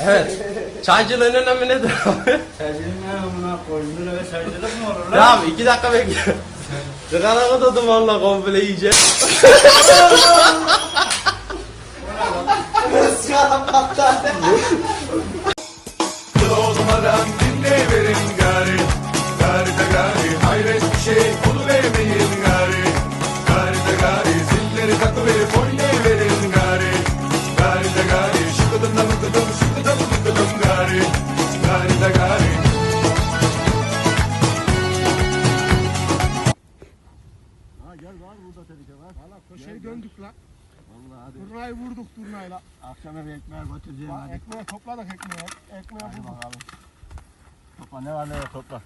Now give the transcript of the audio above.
Evet. Çaycılığın önemi nedir abi? Çaycının ne amına koyayım böyle çaycılık mı olur lan? Ya abi iki dakika bekle. Sigara da dumanla komple yiyeceğim. olmadan dinleyiverin gari Gari Köşeyi döndük lan. Turnayı vurduk turnayla. Akşam eve ekmeğe götüreceğim Bak, hadi. ekmeği topladık ekmeği. Ekmeği Hadi vurduk. bakalım. Topla ne var ne yok topla.